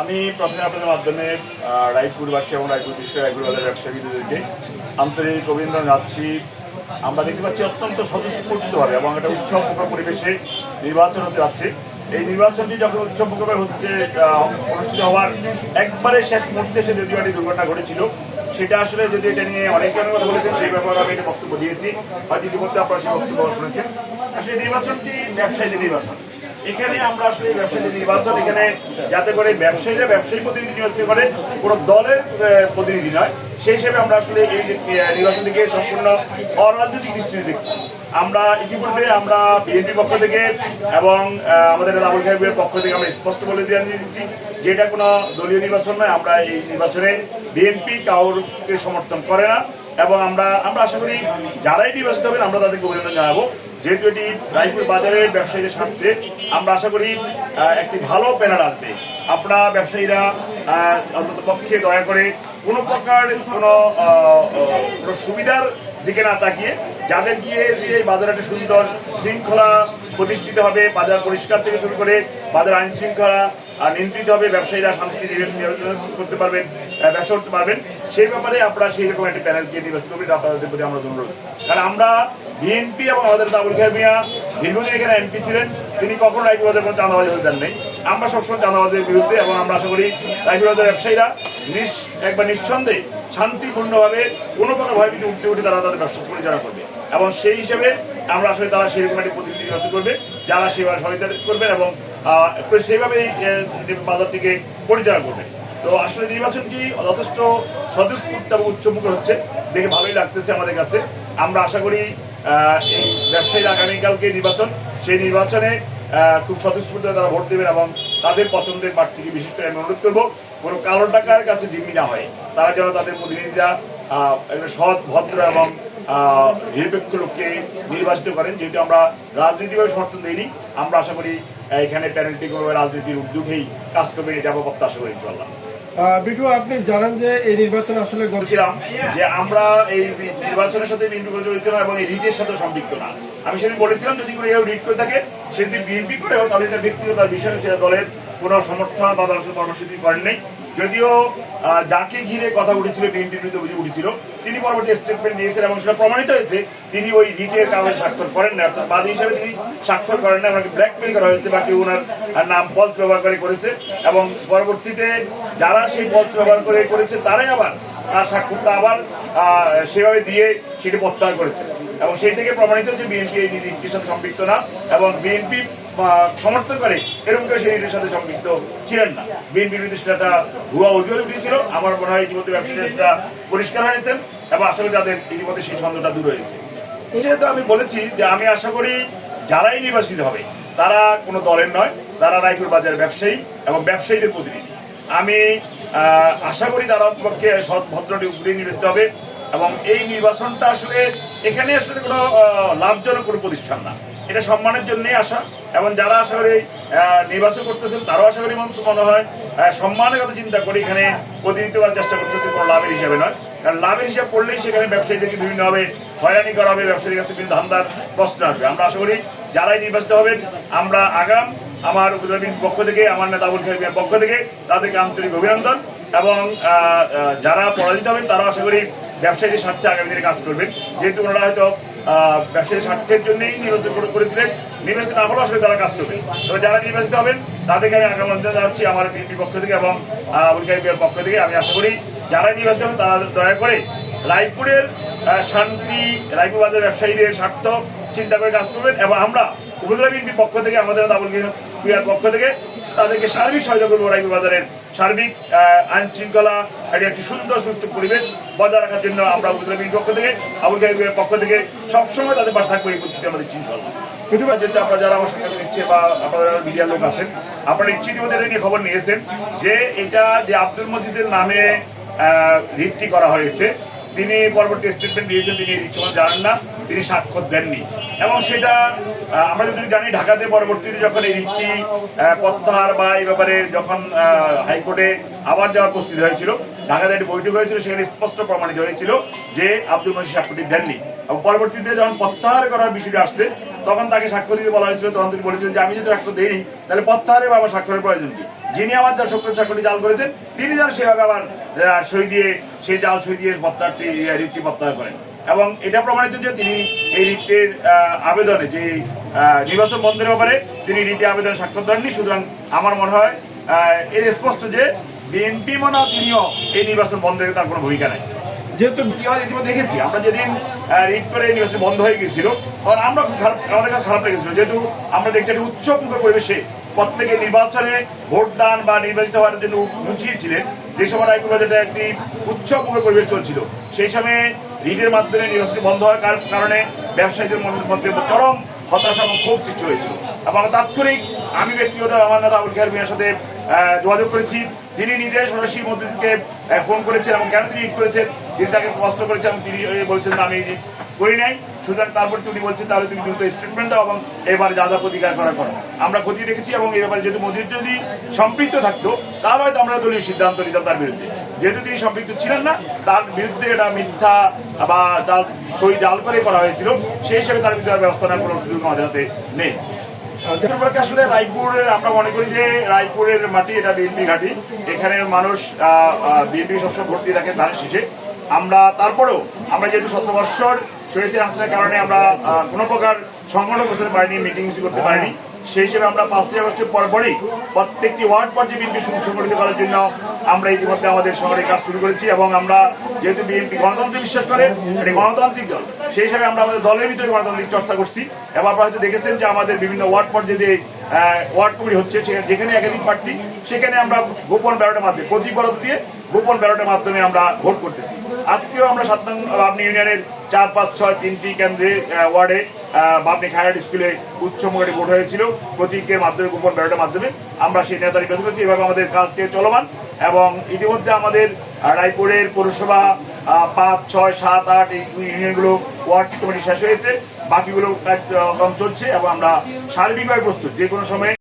আমি প্রথমে আপনাদের মাধ্যমে রায়পুরবাসী এবং রায়পুর বিশ্বের রায়পুর বাজার ব্যবসায়ীদেরকে আন্তরিক অভিনন্দন যাচ্ছি আমরা দেখতে পাচ্ছি অত্যন্ত স্বতঃস্ফূর্তভাবে এবং একটা উৎসবমুখর পরিবেশে নির্বাচন হতে যাচ্ছে। এই নির্বাচনটি যখন উৎসবমুখর হচ্ছে অনুষ্ঠিত হওয়ার একবারে শেষ মুহূর্তে সে যদিও একটি দুর্ঘটনা ঘটেছিল, সেটা আসলে যদি এটা নিয়ে অনেকে অনেক কথা বলেছেন সেই ব্যাপারে আমি একটা বক্তব্য দিয়েছি। হয়তো ইতিমধ্যে আপনারা সেই বক্তব্য শুনেছেন। আসলে নির্বাচনটি ব্যবসায়ীদের নির্বাচন। এখানে আমরা আসলে এই ব্যবসায়ীদের নির্বাচন এখানে যাতে করে ব্যবসায়ীরা ব্যবসায়ী প্রতিনিধি নির্বাচন করে কোনো দলের প্রতিনিধি নয়। সেই হিসেবে আমরা আসলে এই আহ, নির্বাচনটিকে সম্পূর্ণ অরাজনৈতিক দৃষ্টিতে দেখছি। আমরা ইতিপূর্বে আমরা বিএনপির পক্ষ থেকে এবং আমাদের আবুল সাহেবের পক্ষ থেকে আমরা স্পষ্ট বলে দিয়ে দিচ্ছি যে এটা কোনো দলীয় নির্বাচন নয়। আমরা এই নির্বাচনে বিএনপি কাউকে সমর্থন করে না। এবং আমরা আমরা আশা করি যারাই নির্বাচিত হবেন আমরা তাদেরকে অভিনন্দন জানাব। যেহেতু এটি রায়পুর বাজারের ব্যবসায়ীদের স্বার্থে, আমরা আশা করি একটি ভালো প্যানেল আসবে আপনারা ব্যবসায়ীরা অন্তত পক্ষে দয়া করে কোনো প্রকার কোনো কোনো সুবিধার দিকে না তাকিয়ে যাদের গিয়ে দিয়ে বাজারে একটা সুন্দর শৃঙ্খলা প্রতিষ্ঠিত হবে, বাজার পরিষ্কার থেকে শুরু করে বাজার আইন শৃঙ্খলা নিয়ন্ত্রিত হবে, ব্যবসায়ীরা শান্তি করতে পারবেন। ব্যবসা করতে পারবেন। সেই ব্যাপারে আপনারা সেই রকম একটি প্যানেলকে নির্বাচিত করবেন আপনাদের প্রতি আমরা অনুরোধ। কারণ আমরা বিএনপি এবং আমাদের আবুল খায় মিয়া দীর্ঘদিন এখানে এমপি ছিলেন, তিনি কখনো রায়পুরবাজার কোনো চাঁদাবাজি হতে দেন নাই আমরা সবসময় চাঁদাবাজের বিরুদ্ধে এবং আমরা আশা করি রায়পুরবাজার ব্যবসায়ীরা নিঃ একবার নিঃসন্দেহে শান্তিপূর্ণভাবে কোনো প্রকার ভয়ভীতি উঠতে উঠে তারা তাদের ব্যবসা পরিচালনা করবে। এবং সেই হিসেবে আমরা আসলে তারা সেরকম একটি প্রতিনিধি নির্বাচন করবে, যারা সেভাবে সহায়তা করবেন এবং সেইভাবেই বাজারটিকে পরিচালনা করবে তো আসলে নির্বাচনটি যথেষ্ট স্বতঃস্ফূর্ত এবং উচ্চমুখী হচ্ছে? দেখে ভালোই লাগতেছে আমাদের কাছে। আমরা আশা করি এই ব্যবসায়ীরা আগামীকালকে নির্বাচন, সেই নির্বাচনে খুব স্বতঃস্ফূর্ত তারা ভোট দেবেন এবং তাদের পছন্দের প্রার্থীকে বিশেষ করে আমি অনুরোধ করব, কোনো কালো টাকার কাছে জিম্মি না হয়। তারা যেন তাদের প্রতিনিধিরা সৎ, ভদ্র এবং নিরপেক্ষ লোককে নির্বাচিত করেন। যেহেতু আমরা রাজনীতিভাবে সমর্থন দিইনি, আমরা আশা করি এখানে প্যানেলটি কোনো রাজনীতির উদ্যোগেই কাজ করবে, এটা আমরা প্রত্যাশা করি ইনশাল্লাহ বিটু, আপনি জানেন যে এই নির্বাচন আসলে বলছিলাম যে আমরা এই নির্বাচনের সাথে জড়িত না এবং এই রিটের সাথে সম্পৃক্ত না। আমি সেদিন বলেছিলাম, যদি কোনো কেউ রিট করে থাকে, সেদিন বিএনপি করে তাহলে এটা ব্যক্তিগত বিষয় সেটা দলের কোনো সমর্থন বা দলের পরামর্শ করেন নাই। যদিও যাকে ঘিরে কথা উঠেছিল বিএনপির বিরুদ্ধে অভিযোগ উঠেছিল। তিনি পরবর্তী স্টেটমেন্ট দিয়েছেন এবং সেটা প্রমাণিত হয়েছে, তিনি ওই রিটের কাগজে স্বাক্ষর করেন না। অর্থাৎ বাদী হিসেবে তিনি স্বাক্ষর করেন না ওনাকে ব্ল্যাকমেল করা হয়েছে বা কেউ ওনার নাম ফলস ব্যবহার করে করেছে। এবং পরবর্তীতে যারা সেই ফলস ব্যবহার করে করেছে, তারাই আবার তার স্বাক্ষরটা আবার সেভাবে দিয়ে সেটি প্রত্যাহার করেছে। এবং সেই থেকে প্রমাণিত যে বিএনপি এই নীতির সাথে সম্পৃক্ত না, এবং বিএনপি সমর্থন করে, এরকম কেউ সেই সাথে সম্পৃক্ত ছিলেন না। বিএনপির বিরুদ্ধে একটা ভুয়া অভিযোগ উঠেছিল আমার মনে হয় ইতিমধ্যে ব্যবসায়ীরা পরিষ্কার হয়েছেন এবং আশা করি তাদের ইতিমধ্যে সেই সন্দেহটা দূর হয়েছে। যেহেতু আমি বলেছি যে আমি আশা করি যারাই নির্বাচিত হবে, তারা কোনো দলের নয়, তারা রায়পুর বাজার ব্যবসায়ী এবং ব্যবসায়ীদের প্রতিনিধি। আমি আশা করি তারা পক্ষে সৎ ভদ্রটি উপরে নির্বাচিত হবে এবং এই নির্বাচনটা আসলে এখানে আসলে কোনো লাভজনক কোনো প্রতিষ্ঠান না। এটা সম্মানের জন্যই আসা। এবং যারা আশা করি নির্বাচন করতেছেন, তারাও আশা করি মন- হয় সম্মানের কথা চিন্তা করে এখানে প্রতিনিধিত্ব করার চেষ্টা করতেছে, কোনো লাভের হিসাবে নয়। কারণ লাভের হিসাব করলেই সেখানে ব্যবসায়ীদেরকে বিভিন্নভাবে হয়রানি করা হবে, ব্যবসায়ীদের কাছ থেকে বিভিন্ন ধান্দার প্রশ্ন আসবে। আমরা আশা করি, যারাই নির্বাচিত হবেন, আমরা আগাম আমার উপজেলার পক্ষ থেকে, আমার নেতা আবুল খাইবের পক্ষ থেকে তাদেরকে আন্তরিক অভিনন্দন। এবং যারা পরাজিত হবেন তারা আশা করি ব্যবসায়ীদের স্বার্থে আগামী দিনে কাজ করবেন। যেহেতু ওনারা হয়তো আহ, ব্যবসায়ীর স্বার্থের জন্যই নির্বাচন করে- করেছিলেন। নির্বাচিত না হলেও আসলে তারা কাজ করবেন তবে যারা নির্বাচিত হবেন তাদেরকে আমি আগামী জানাচ্ছি আমার বিএনপির পক্ষ থেকে এবং খাইবের পক্ষ থেকে। আমি আশা করি যারা নির্বাচিত হবেন তারা দয়া করে রায়পুরের শান্তি রায়পুর বাজার ব্যবসায়ীদের স্বার্থ চিন্তা করে কাজ করবেন এবং আমরা উপজেলা বিএনপির পক্ষ থেকে আমাদের ক্রিয়ার পক্ষ থেকে তাদেরকে সার্বিক সহযোগ করব রায়পুর বাজারের সার্বিক আইন শৃঙ্খলা, এটি একটি সুন্দর, সুষ্ঠু পরিবেশ বজায় রাখার জন্য আমরা উপজেলা পক্ষ থেকে, আবুল পক্ষ থেকে সবসময় তাদের পাশে থাকব, এই প্রতিশ্রুতি আমাদের ইনশাল্লাহ যেহেতু আপনারা যারা আমার সাথে নিচ্ছে বা আপনারা মিডিয়ার লোক আছেন, আপনারা এটা নিয়ে খবর নিয়েছেন যে এটা যে আব্দুল মজিদের নামে রিটটি করা হয়েছে, তিনি পরবর্তী স্টেটমেন্ট দিয়েছেন, তিনি রিট জানেন না। তিনি স্বাক্ষর দেননি। এবং সেটা আমরা যদি জানি ঢাকাতে পরবর্তীতে যখন এই রিটটি প্রত্যাহার বা এই ব্যাপারে যখন হাইকোর্টে আবার যাওয়ার প্রস্তুতি হয়েছিল, ঢাকাতে একটি বৈঠক হয়েছিল, সেখানে স্পষ্ট প্রমাণিত হয়েছিল যে আব্দুল মজিদ স্বাক্ষরটি দেননি। এবং পরবর্তীতে যখন প্রত্যাহার করার বিষয়টি আসছে, তখন তাকে স্বাক্ষর দিতে বলা হয়েছিল, তখন তিনি বলেছিলেন যে, আমি যদি স্বাক্ষর দিইনি, তাহলে প্রত্যাহারে বা আমার স্বাক্ষরের প্রয়োজন কি? যিনি আমার যা স্বাক্ষর স্বাক্ষরটি জাল করেছেন, তিনি যেন সেভাবে আবার সই দিয়ে, সেই জাল সই দিয়ে প্রত্যাহারটি, রিটটি প্রত্যাহার করেন। এবং এটা প্রমাণিত যে তিনি এই রিটের আবেদনে, যে নির্বাচন বন্ধের ব্যাপারে তিনি রিটে আবেদনে স্বাক্ষর দেননি। সুতরাং আমার মনে হয় এর স্পষ্ট যে বিএনপি মনে তিনিও এই নির্বাচন বন্ধে তার কোনো ভূমিকা নাই। যেহেতু কি হয় ইতিমধ্যে দেখেছি, আমরা যেদিন রিড করে এই নির্বাচন বন্ধ হয়ে গেছিল তখন আমরা খুব খারাপ, আমাদের কাছে খারাপ লেগেছিল। যেহেতু আমরা দেখছি একটা উচ্চ মুখের পরিবেশে প্রত্যেকে নির্বাচনে ভোটদান বা নির্বাচিত হওয়ার জন্য মুখিয়েছিলেন যে সময় রায়পুর বাজারটা একটি উচ্চ মুখের পরিবেশ চলছিল, সেই সময়ে রিডের মাধ্যমে নির্বাচন বন্ধ হওয়ার কারণে ব্যবসায়ীদের মনের মধ্যে চরম হতাশা এবং ক্ষোভ সৃষ্টি হয়েছিল। এবং তাৎক্ষণিক আমি ব্যক্তিগত আমার নেতা আবুল খেয়ার মিয়ার সাথে যোগাযোগ করেছি। তিনি নিজে সরাসরি মন্ত্রীকে ফোন করেছেন এবং কেন তিনি করেছেন, তিনি তাকে কষ্ট করেছেন এবং তিনি বলছেন আমি করি নাই। সুতরাং তারপর তিনি বলছেন, তাহলে তুমি দ্রুত স্টেটমেন্ট দাও এবং এবার যা যা প্রতিকার করা করো। আমরা ক্ষতি দেখেছি এবং এই ব্যাপারে যেহেতু মজিদ যদি সম্পৃক্ত থাকতো তাহলে হয়তো আমরা দলীয় সিদ্ধান্ত নিতাম তার বিরুদ্ধে। যেহেতু তিনি সম্পৃক্ত ছিলেন না, তার বিরুদ্ধে এটা মিথ্যা বা তার সই জাল করে করা হয়েছিল, সেই হিসেবে তার বিরুদ্ধে ব্যবস্থা নেওয়ার কোনো সুযোগ আমাদের হাতে নেই। আসলে রায়পুরের, আমরা মনে করি যে রায়পুরের মাটি এটা বিএনপি ঘাটি। এখানের মানুষ বিএনপি সবসময় ভর্তি রাখে ধানের শীষে। আমরা তারপরেও, আমরা যেহেতু শত বৎসর শহীদ হাসিনার কারণে আমরা কোনো প্রকার সংগঠন করতে পারিনি মিটিং করতে পারিনি। সেই হিসেবে আমরা পাঁচই আগস্টের পর পরেই প্রত্যেকটি ওয়ার্ড পর্যায়ে বিএনপি সংগঠিত করার জন্য আমরা ইতিমধ্যে আমাদের শহরে কাজ শুরু করেছি এবং আমরা যেহেতু বিএনপি গণতন্ত্রে বিশ্বাস করে, এটি গণতান্ত্রিক দল, সেই হিসাবে আমরা আমাদের দলের ভিতরে গণতান্ত্রিক চর্চা করছি। এবং আপনারা হয়তো দেখেছেন যে আমাদের বিভিন্ন ওয়ার্ড পর্যায়ে যে ওয়ার্ড কমিটি হচ্ছে যেখানে একাধিক প্রার্থী, সেখানে আমরা গোপন ব্যালটের মাধ্যমে প্রতি বরাদ্দ দিয়ে গোপন ব্যালটের মাধ্যমে আমরা ভোট করতেছি। আজকেও আমরা সাত নং বাবনি ইউনিয়নের চার, পাঁচ, ছয় তিনটি কেন্দ্রে ওয়ার্ডে বাবনি খায়াট স্কুলে উচ্চ মোড়ে ভোট হয়েছিল। প্রতীকের মাধ্যমে, গোপন ব্যালটের মাধ্যমে আমরা সেই নেতা নির্বাচন করেছি। এভাবে আমাদের কাজটি চলমান এবং ইতিমধ্যে আমাদের রায়পুরের পৌরসভা পাঁচ, ছয়, সাত, আট এই ইউনিয়নগুলো ওয়ার্ড কমিটি শেষ হয়েছে। বাকিগুলো কাজ চলছে এবং আমরা সার্বিকভাবে প্রস্তুত। যে কোনো সময়